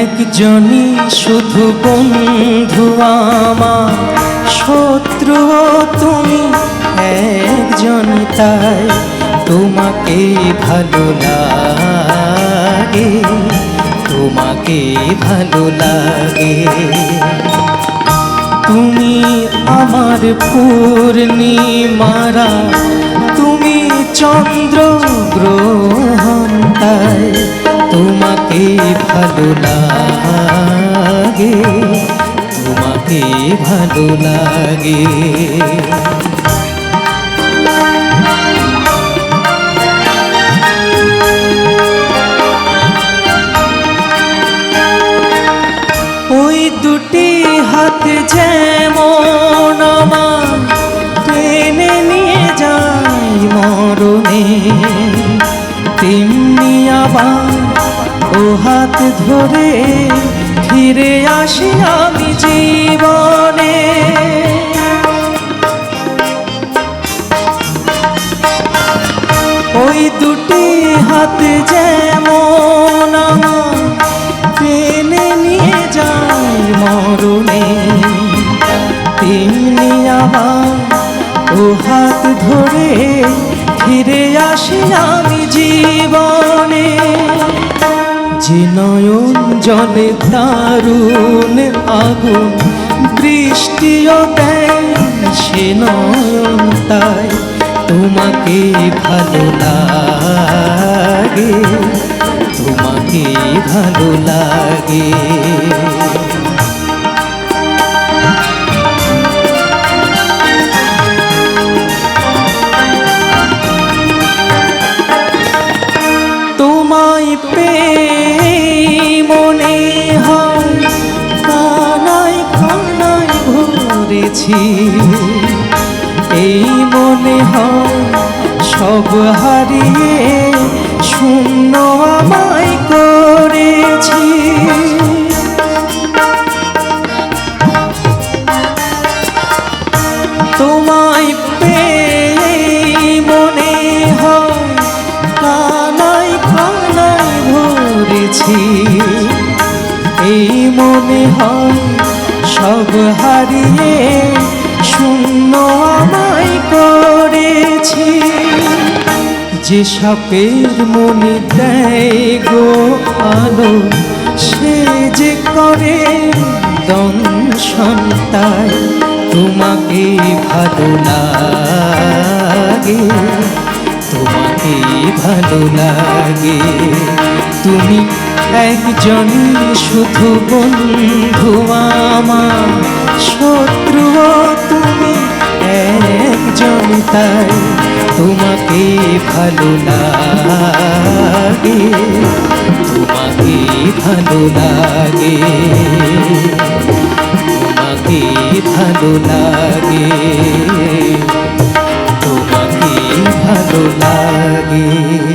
একজনই শুধু বন্ধু আমার। শত্রুও তুমি একজন তাই তোমাকে ভালো লাগে, তোমাকে ভালো লাগে। তুমি আমার পূর্ণিমারা, তুমি চন্দ্র লাগে, তোমাকে ভালো লাগে। ওই দুটি হাত যেমন আমার, টেনে নিয়ে যায় মরণে, তেমনি আবার ও হাত ধরে ফিরে আসি আমি জীবনে। ওই দুটি হাত যেমন আমার টেনে নিয়ে যায় মরণে তেমনি আবার ও হাত ধরে ফিরে আসি আমি জীবনে। যে নয়ন জলে দারুণ আগুন বৃষ্টিও দেয় সে নয়ন তাই তোমাকে ভালো লাগে, তোমাকে ভালো লাগে। তোমায় পেয়ে ভরেছি এই মনে হয় সব হারিয়ে শূন্য আমায় করেছি। তোমায় পেয়ে মনে এই মনে হয় সব হারিয়ে শূন্য আমায় করেছি। যে সাপের মনে দেয় গো আলো, সে যে করে দংশন তাই তোমাকে ভালো লাগে, তোমাকে ভালো লাগে। তুমি একজন শুধু বন্ধু আমার শত্রুও তুমি, একজন তাই তোমাকে ভালো লাগে, তোমাকে ভালো লাগে, তোমাকে ভালো লাগে, তোমাকে ভালো লাগে।